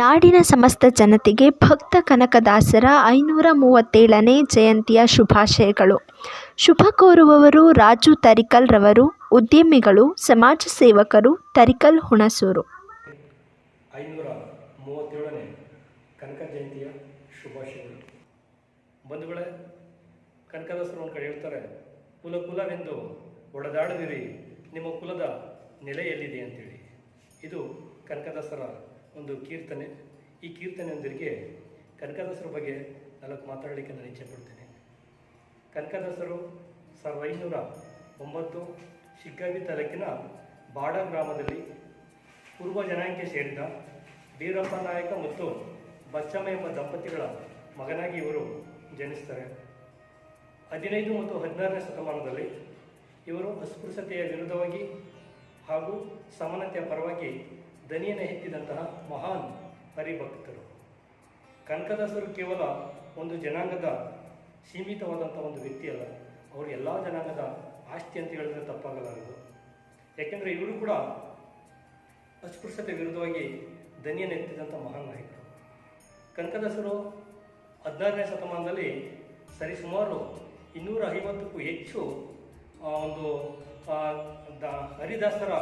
ನಾಡಿನ ಸಮಸ್ತ ಜನತೆಗೆ ಭಕ್ತ ಕನಕದಾಸರ ಐನೂರ ಮೂವತ್ತೇಳನೇ ಜಯಂತಿಯ ಶುಭಾಶಯಗಳು. ಶುಭ ಕೋರುವವರು ರಾಜು ತರಿಕಲ್ ರವರು, ಉದ್ಯಮಿಗಳು, ಸಮಾಜ ಸೇವಕರು, ತರಿಕಲ್ ಹುಣಸೂರು. ಐನೂರ ಮೂವತ್ತೇಳನೇ ಕನಕ ಜಯಂತಿಯ ಶುಭಾಶಯಗಳು. ಬಂಧುಗಳೇ, ಕನಕದಾಸರು ಒಂದು ಕಡೆ ಹೇಳ್ತಾರೆ, ಕುಲ ಕುಲವೆಂದು ಒಡೆದಾಡದಿರಿ ನಿಮ್ಮ ಕುಲದ ನೆಲೆಯಲ್ಲಿದೆ ಅಂತೇಳಿ. ಇದು ಕನಕದಾಸರ ಒಂದು ಕೀರ್ತನೆ. ಈ ಕೀರ್ತನೆಯೊಂದಿಗೆ ಕನಕದಾಸರ ಬಗ್ಗೆ ನಾಲ್ಕು ಮಾತಾಡಲಿಕ್ಕೆ ನಾನು ಇಚ್ಛೆ ಪಡ್ತೇನೆ. ಕನಕದಾಸರು ಸಾವಿರದ ಐನೂರ ಒಂಬತ್ತು ಶಿಗ್ಗಾವಿ ತಾಲೂಕಿನ ಬಾಡ ಗ್ರಾಮದಲ್ಲಿ ಪೂರ್ವ ಜನಾಂಗಕ್ಕೆ ಸೇರಿದ ವೀರಪ್ಪ ನಾಯಕ ಮತ್ತು ಬಚ್ಚಮ್ಮ ಎಂಬ ದಂಪತಿಗಳ ಮಗನಾಗಿ ಇವರು ಜನಿಸ್ತಾರೆ. ಹದಿನೈದು ಮತ್ತು ಹದಿನಾರನೇ ಶತಮಾನದಲ್ಲಿ ಇವರು ಅಸ್ಪೃಶ್ಯತೆಯ ವಿರುದ್ಧವಾಗಿ ಹಾಗೂ ಸಮಾನತೆಯ ಪರವಾಗಿ ದನಿಯನ್ನು ಎತ್ತಿದಂತಹ ಮಹಾನ್ ಹರಿಭಕ್ತರು. ಕನಕದಾಸರು ಕೇವಲ ಒಂದು ಜನಾಂಗದ ಸೀಮಿತವಾದಂಥ ಒಂದು ವ್ಯಕ್ತಿಯಲ್ಲ ಅವರು ಎಲ್ಲ ಜನಾಂಗದ ಆಸ್ತಿ ಅಂತ ಹೇಳಿದ್ರೆ ತಪ್ಪಾಗಲಾರದು. ಯಾಕೆಂದರೆ ಇವರು ಕೂಡ ಅಸ್ಪೃಶ್ಯತೆ ವಿರುದ್ಧವಾಗಿ ದನಿಯನ್ನು ಎತ್ತಿದಂಥ ಮಹಾನ್ ನಾಯಕರು. ಕನಕದಾಸರು ಹದಿನಾರನೇ ಶತಮಾನದಲ್ಲಿ ಸರಿಸುಮಾರು ಇನ್ನೂರ ಐವತ್ತಕ್ಕೂ ಹೆಚ್ಚು ಒಂದು ಹರಿದಾಸರ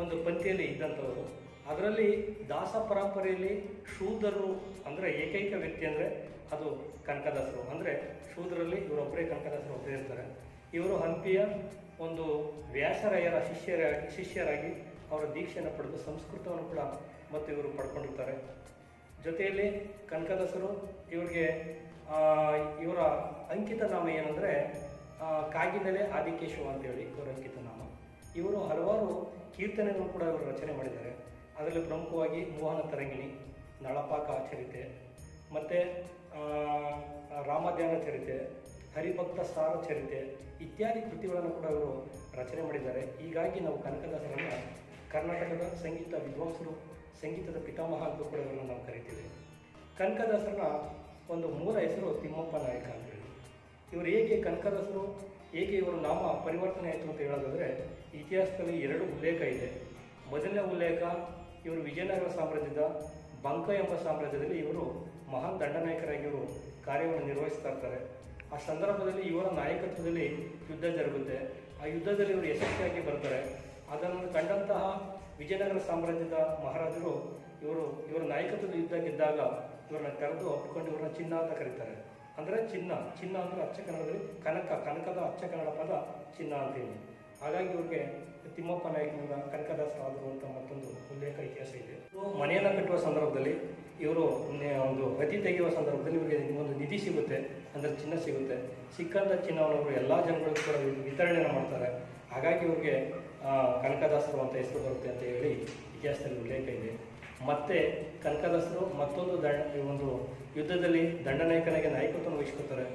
ಒಂದು ಪಂಕ್ತಿಯಲ್ಲಿ ಇದ್ದಂಥವರು. ಅದರಲ್ಲಿ ದಾಸ ಪರಂಪರೆಯಲ್ಲಿ ಶೂದ್ರರು ಅಂದರೆ ಏಕೈಕ ವ್ಯಕ್ತಿ ಅಂದರೆ ಅದು ಕನಕದಾಸರು. ಅಂದರೆ ಶೂದ್ರಲ್ಲಿ ಇವರೊಬ್ಬರೇ ಕನಕದಾಸರು ಒಬ್ಬರೇ ಇರ್ತಾರೆ. ಇವರು ಹಂಪಿಯ ಒಂದು ವ್ಯಾಸರಾಯರ ಶಿಷ್ಯರ ಶಿಷ್ಯರಾಗಿ ಅವರ ದೀಕ್ಷೆಯನ್ನು ಪಡೆದು ಸಂಸ್ಕೃತವನ್ನು ಕೂಡ ಮತ್ತು ಇವರು ಪಡ್ಕೊಂಡಿರ್ತಾರೆ. ಜೊತೆಯಲ್ಲಿ ಕನಕದಾಸರು ಇವರಿಗೆ ಇವರ ಅಂಕಿತ ನಾಮ ಏನಂದರೆ ಕಾಗಿನೆಲೆ ಆದಿಕೇಶವ ಅಂತೇಳಿ ಇವರ ಅಂಕಿತ ನಾಮ. ಇವರು ಹಲವಾರು ಕೀರ್ತನೆಗಳು ಕೂಡ ಇವರು ರಚನೆ ಮಾಡಿದ್ದಾರೆ. ಅದರಲ್ಲಿ ಪ್ರಮುಖವಾಗಿ ಮೋಹನ ತರಂಗಿಣಿ, ನಳಪಾಕ ಚರಿತೆ, ಮತ್ತು ರಾಮಧ್ಯಾನ ಚರಿತೆ, ಹರಿಭಕ್ತ ಸಾರ ಚರಿತೆ ಇತ್ಯಾದಿ ಕೃತಿಗಳನ್ನು ಕೂಡ ಅವರು ರಚನೆ ಮಾಡಿದ್ದಾರೆ. ಹೀಗಾಗಿ ನಾವು ಕನಕದಾಸರನ್ನು ಕರ್ನಾಟಕದ ಸಂಗೀತ ವಿದ್ವಾಂಸರು, ಸಂಗೀತದ ಪಿತಾಮಹ ಅಂತ ಕೂಡ ಇವರನ್ನು ನಾವು ಕರಿತೀವಿ. ಕನಕದಾಸರನ್ನ ಒಂದು ಮೂಲ ಹೆಸರು ತಿಮ್ಮಪ್ಪ ನಾಯಕ ಅಂತೇಳಿ ಇವರು ಹೇಗೆ ಕನಕದಾಸರು, ಹೇಗೆ ಇವರು ನಾಮ ಪರಿವರ್ತನೆ ಆಯಿತು ಅಂತ ಹೇಳೋದಾದರೆ ಇತಿಹಾಸದಲ್ಲಿ ಎರಡು ಉಲ್ಲೇಖ ಇದೆ. ಮೊದಲನೇ ಉಲ್ಲೇಖ ಇವರು ವಿಜಯನಗರ ಸಾಮ್ರಾಜ್ಯದ ಬಂಕ ಎಂಬ ಸಾಮ್ರಾಜ್ಯದಲ್ಲಿ ಇವರು ಮಹಾನ್ ದಂಡನಾಯಕರಾಗಿ ಇವರು ಕಾರ್ಯವನ್ನು ನಿರ್ವಹಿಸ್ತಾ ಇರ್ತಾರೆ. ಆ ಸಂದರ್ಭದಲ್ಲಿ ಇವರ ನಾಯಕತ್ವದಲ್ಲಿ ಯುದ್ಧ ಜರುಗುತ್ತೆ. ಆ ಯುದ್ಧದಲ್ಲಿ ಇವರು ಯಶಸ್ವಿಯಾಗಿ ಬರ್ತಾರೆ. ಅದನ್ನು ಕಂಡಂತಹ ವಿಜಯನಗರ ಸಾಮ್ರಾಜ್ಯದ ಮಹಾರಾಜರು ಇವರು, ಇವರ ನಾಯಕತ್ವದ ಯುದ್ಧ ಗೆದ್ದಾಗ ಇವರನ್ನ ಕರೆದು ಒಪ್ಪಿಕೊಂಡು ಇವರನ್ನ ಚಿನ್ನ ಅಂತ ಕರೀತಾರೆ. ಅಂದರೆ ಚಿನ್ನ ಚಿನ್ನ ಅಂದರೆ ಅಚ್ಚ ಕನ್ನಡದಲ್ಲಿ ಕನಕ, ಕನಕದ ಅಚ್ಚ ಕನ್ನಡ ಪದ ಚಿನ್ನ ಅಂತೇಳಿ ಹಾಗಾಗಿ ಇವ್ರಿಗೆ ತಿಮ್ಮಪ್ಪ ನಾಯಕನಿಂದ ಕನಕದಾಸರಾದರು ಅಂತ ಮತ್ತೊಂದು ಉಲ್ಲೇಖ ಮನೆಯನ್ನು ಕಟ್ಟುವ ಸಂದರ್ಭದಲ್ಲಿ ಇವರು ಒಂದು ಪ್ರತಿ ತೆಗೆಯುವ ಸಂದರ್ಭದಲ್ಲಿ ಇವರಿಗೆ ಒಂದು ನಿಧಿ ಸಿಗುತ್ತೆ, ಅಂದರೆ ಚಿನ್ನ ಸಿಗುತ್ತೆ. ಸಿಕ್ಕಂಥ ಚಿನ್ನವನ್ನು ಅವರು ಎಲ್ಲ ಜನಗಳಿಗೂ ಕೂಡ ವಿತರಣೆಯನ್ನು ಮಾಡ್ತಾರೆ. ಹಾಗಾಗಿ ಇವರಿಗೆ ಕನಕದಾಸರು ಅಂತ ಹೆಸರು ಬರುತ್ತೆ ಅಂತ ಹೇಳಿ ಇತಿಹಾಸದಲ್ಲಿ ಉಲ್ಲೇಖ ಇದೆ. ಮತ್ತೆ ಕನಕದಾಸರು ಮತ್ತೊಂದು ದಂಡ ಒಂದು ಯುದ್ಧದಲ್ಲಿ ದಂಡನಾಯಕನಿಗೆ ನಾಯಕತ್ವವನ್ನು ವಹಿಸ್ಕೊತಾರೆ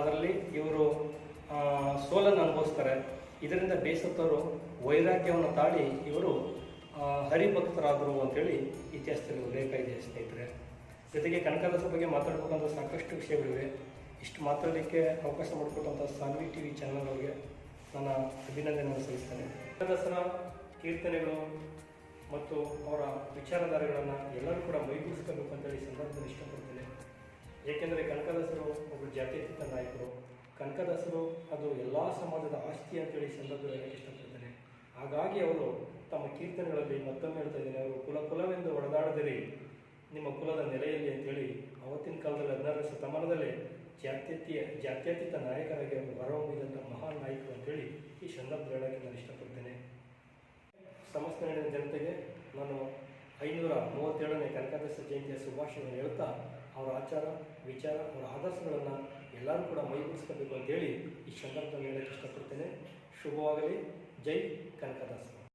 ಅದರಲ್ಲಿ ಇವರು ಸೋಲನ್ನು ಅನುಭವಿಸ್ತಾರೆ. ಇದರಿಂದ ಬೇಸತ್ತವರು ವೈರಾಗ್ಯವನ್ನು ತಾಳಿ ಇವರು ಹರಿಭಕ್ತರಾದರು ಅಂತೇಳಿ ಇತಿಹಾಸದಲ್ಲಿ ಉಲ್ಲೇಖ ಇದೆ ಸ್ನೇಹಿತರೆ. ಜೊತೆಗೆ ಕನಕದಾಸ ಬಗ್ಗೆ ಮಾತಾಡ್ಬೇಕಂತ ಸಾಕಷ್ಟು ವಿಷಯಗಳಿವೆ. ಇಷ್ಟು ಮಾತಾಡಲಿಕ್ಕೆ ಅವಕಾಶ ಮಾಡಿಕೊಟ್ಟಂಥ ಸಾನ್ವಿ ಟಿ ವಿ ಚಾನಲ್ ಅವರಿಗೆ ನನ್ನ ಅಭಿನಂದನೆಯನ್ನು ಸಲ್ಲಿಸ್ತೇನೆ. ಕನಕದಾಸರ ಕೀರ್ತನೆಗಳು ಮತ್ತು ಅವರ ವಿಚಾರಧಾರೆಗಳನ್ನು ಎಲ್ಲರೂ ಕೂಡ ಮೈಗೂಡಿಸ್ಕೋಬೇಕು ಅಂತೇಳಿ ಸಂದರ್ಭದಲ್ಲಿ ಇಷ್ಟಪಡ್ತೇನೆ. ಏಕೆಂದರೆ ಕನಕದಾಸರು ಒಬ್ಬರು ಜಾತ್ಯತೀತ ನಾಯಕರು. ಕನಕದಾಸರು ಅದು ಎಲ್ಲ ಸಮಾಜದ ಆಸ್ತಿ ಅಂತೇಳಿ ಸಂದರ್ಭದಲ್ಲಿ ಇಷ್ಟಪಡ್ತೇನೆ. ಹಾಗಾಗಿ ಅವರು ತಮ್ಮ ಕೀರ್ತನೆಗಳಲ್ಲಿ ಮತ್ತೊಮ್ಮೆ ಹೇಳ್ತಾ ಇದ್ದೇನೆ, ಅವರು ಕುಲ ಕುಲವೆಂದು ಒಡೆದಾಡದಿರಿ. ನಿಮ್ಮ ಕುಲದ ನೆಲೆಯಲ್ಲಿ ಅಂತೇಳಿ ಅವತ್ತಿನ ಕಾಲದಲ್ಲಿ ಹದಿನಾರನೇ ಶತಮಾನದಲ್ಲಿ ಜಾತ್ಯತೀಯ ಜಾತ್ಯತೀತ ನಾಯಕರಾಗಿ ಅವರು ಹೊರಹೊಮ್ಮಿದಂಥ ಮಹಾನ್ ನಾಯಕರು ಅಂತೇಳಿ ಈ ಸಂದರ್ಭದಲ್ಲಿ ಹೇಳೋಕ್ಕೆ ನಾನು ಇಷ್ಟಪಡ್ತೇನೆ. ಸಮಸ್ತ ನಾಡಿನ ಜನತೆಗೆ ನಾನು ಐನೂರ ಮೂವತ್ತೇಳನೇ ಕನಕದಾಸ ಜಯಂತಿಯ ಶುಭಾಶಯವನ್ನು ಹೇಳ್ತಾ ಅವರ ಆಚಾರ, ವಿಚಾರ, ಅವರ ಆದರ್ಶಗಳನ್ನು ಎಲ್ಲರೂ ಕೂಡ ಮೈಗೂಡಿಸ್ಕೋಬೇಕು ಅಂತೇಳಿ ಈ ಸಂದರ್ಭದಲ್ಲಿ ಹೇಳಕ್ಕೆ ಇಷ್ಟಪಡ್ತೇನೆ. ಶುಭವಾಗಲಿ. ಜೈ ಕನಕದಾಸ.